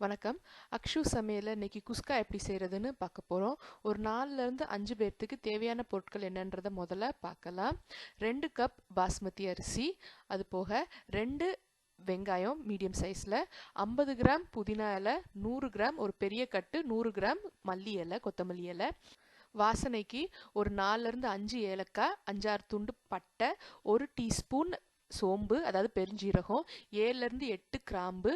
வணக்கம். அக்ஷு சமையலில் இன்னைக்கு குஸ்கா எப்படி செய்கிறதுன்னு பார்க்க போகிறோம் ஒரு நாலுலேருந்து அஞ்சு பேர்த்துக்கு தேவையான பொருட்கள் என்னன்றதை முதல்ல பார்க்கலாம். ரெண்டு கப் பாஸ்மதி அரிசி அது போக ரெண்டு வெங்காயம் மீடியம் சைஸில் ஐம்பது கிராம் புதினா இலை நூறு கிராம் ஒரு பெரிய கட்டு நூறு கிராம் மல்லி இலை கொத்தமல்லி இலை. வாசனைக்கு ஒரு நாலுலேருந்து அஞ்சு ஏலக்காய் அஞ்சாறு துண்டு பட்டை ஒரு டீஸ்பூன் சோம்பு அதாவது பெருஞ்சீரகம் ஏழுலேருந்து எட்டு கிராம்பு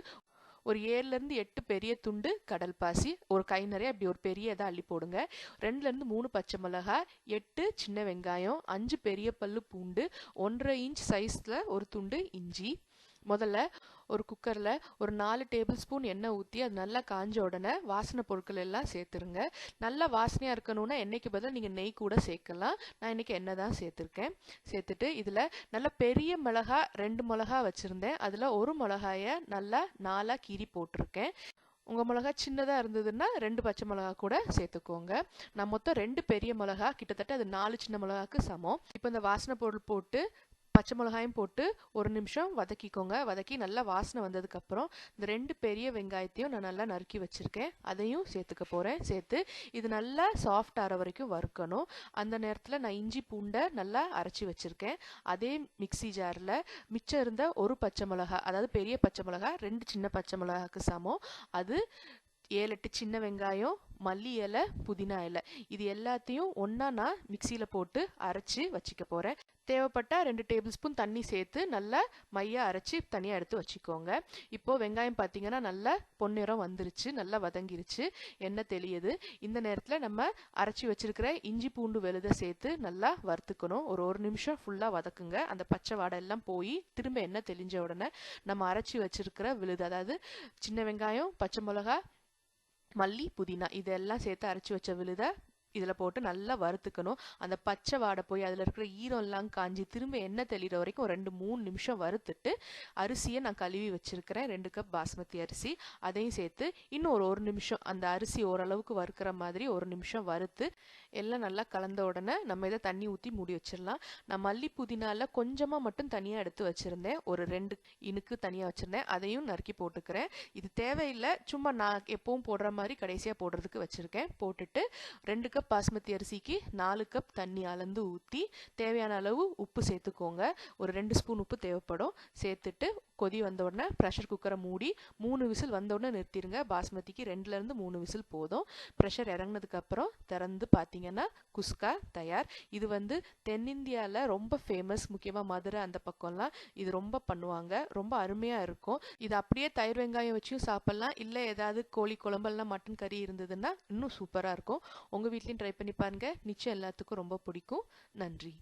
ஒரு ஏழுலேருந்து எட்டு பெரிய துண்டு கடல் பாசி ஒரு கை நிறைய அப்படி ஒரு பெரிய இதை அள்ளி போடுங்க. ரெண்டுலேருந்து மூணு பச்சை மிளகாய் எட்டு சின்ன வெங்காயம் அஞ்சு பெரிய பல்லு பூண்டு ஒன்றரை இன்ச் சைஸில் ஒரு துண்டு இஞ்சி முதல்ல ஒரு குக்கரில் ஒரு நாலு டேபிள் ஸ்பூன் எண்ணெய் ஊற்றி அது நல்லா காஞ்ச உடனே வாசனை பொருட்கள் எல்லாம் சேர்த்துருங்க. நல்லா வாசனையாக இருக்கணும்னா எண்ணெய்க்கு பதில் நீங்கள் நெய் கூட சேர்க்கலாம். நான் இன்றைக்கி எண்ணெய் தான் சேர்த்துருக்கேன். சேர்த்துட்டு இதில் நல்ல பெரிய மிளகா ரெண்டு மிளகா வச்சுருந்தேன். அதில் ஒரு மிளகாயை நல்லா நாலாக கீறி போட்டிருக்கேன். உங்கள் மிளகா சின்னதாக இருந்ததுன்னா ரெண்டு பச்சை மிளகா கூட சேர்த்துக்கோங்க. நான் மொத்தம் ரெண்டு பெரிய மிளகா கிட்டத்தட்ட அது நாலு சின்ன மிளகாக்கு சமம். இப்போ இந்த வாசனை பொருள் போட்டு பச்சை மிளகாயும் போட்டு ஒரு நிமிஷம் வதக்கிக்கோங்க. வதக்கி நல்லா வாசனை வந்ததுக்கப்புறம் இந்த ரெண்டு பெரிய வெங்காயத்தையும் நான் நல்லா நறுக்கி வச்சுருக்கேன். அதையும் சேர்த்துக்க போகிறேன் சேர்த்து இது நல்லா சாஃப்ட் ஆகிற வரைக்கும் வறுக்கணும். அந்த நேரத்தில் நான் இஞ்சி பூண்டை நல்லா அரைச்சி வச்சுருக்கேன். அதே மிக்சி ஜாரில் மிச்சம் இருந்த ஒரு பச்சை மிளகா அதாவது பெரிய பச்சை மிளகா ரெண்டு சின்ன பச்சை மிளகாக்கு சமம். அது ஏழு எட்டு சின்ன வெங்காயம் மல்லி இலை புதினா இலை. இது எல்லாத்தையும் ஒன்றா நான் மிக்சியில் போட்டு அரைச்சி வச்சுக்க போகிறேன் தேவைப்பட்டால் ரெண்டு டேபிள் ஸ்பூன் தண்ணி சேர்த்து நல்லா மையாக அரைச்சி தனியாக எடுத்து வச்சுக்கோங்க. இப்போது வெங்காயம் பார்த்தீங்கன்னா நல்லா பொன்னிறம் வந்துருச்சு நல்லா வதங்கிருச்சு. எண்ணெய் தெளியுது? இந்த நேரத்தில் நம்ம அரைச்சி வச்சிருக்கிற இஞ்சி பூண்டு வெளுதை சேர்த்து நல்லா வறுத்துக்கணும். ஒரு ஒரு நிமிஷம் ஃபுல்லாக வதக்குங்க. அந்த பச்சை வாடை எல்லாம் போய் திரும்ப எண்ணெய் தெளிஞ்ச உடனே நம்ம அரைச்சி வச்சுருக்கிற விழுது அதாவது சின்ன வெங்காயம் பச்சை மிளகா மல்லி புதினா இதெல்லாம் சேர்த்து அரைச்சி வச்ச விழுதை இதில் போட்டு நல்லா வறுத்துக்கணும். அந்த பச்சை வாடை போய் அதில் இருக்கிற ஈரம்லாம் காஞ்சி திரும்ப எண்ணெய் தெளிகிற வரைக்கும் ரெண்டு மூணு நிமிஷம் வறுத்துட்டு அரிசியை நான் கழுவி வச்சுருக்கிறேன். ரெண்டு கப் பாஸ்மதி அரிசி. அதையும் சேர்த்து இன்னும் ஒரு ஒரு நிமிஷம் அந்த அரிசி ஓரளவுக்கு வறுக்கிற மாதிரி ஒரு நிமிஷம் வறுத்து எல்லாம் நல்லா கலந்த உடனே நம்ம இதை தண்ணி ஊற்றி மூடி வச்சிடலாம். நான் மல்லி புதினால கொஞ்சமாக மட்டும் தனியாக எடுத்து வச்சுருந்தேன். ஒரு ரெண்டு இனுக்கு தனியாக வச்சுருந்தேன். அதையும் நறுக்கி போட்டுக்கிறேன். இது தேவையில்லை. சும்மா நான் எப்பவும் போடுற மாதிரி கடைசியாக போடுறதுக்கு வச்சுருக்கேன். போட்டுட்டு ரெண்டு கப் கப் பாஸ்மதி அரிசிக்கு நாலு கப் தண்ணி அளந்து ஊற்றி தேவையான அளவு உப்பு சேர்த்துக்கோங்க. ஒரு ரெண்டு ஸ்பூன் உப்பு தேவைப்படும். சேர்த்துட்டு கொதி வந்த உடனே ப்ரெஷர் குக்கரை மூடி மூணு விசில் வந்த உடனே நிறுத்திடுங்க பாஸ்மதிக்கு ரெண்டுலேருந்து மூணு விசில் போதும். ப்ரெஷர் இறங்கினதுக்கப்புறம் திறந்து பார்த்தீங்கன்னா குஸ்கா தயார். இது வந்து தென்னிந்தியாவில் ரொம்ப ஃபேமஸ் முக்கியமாக மதுரை அந்த பக்கம்லாம் இது ரொம்ப பண்ணுவாங்க. ரொம்ப அருமையாக இருக்கும். இது அப்படியே தயிர் வெங்காயம் வச்சும் சாப்பிட்லாம். இல்லை ஏதாவது கோழி குழம்பெல்லாம் மட்டன் கறி இருந்ததுன்னா இன்னும் சூப்பராக இருக்கும். உங்கள் வீட்லேயும் ட்ரை பண்ணி பாருங்கள் நிச்சயம் எல்லாத்துக்கும் ரொம்ப பிடிக்கும். நன்றி.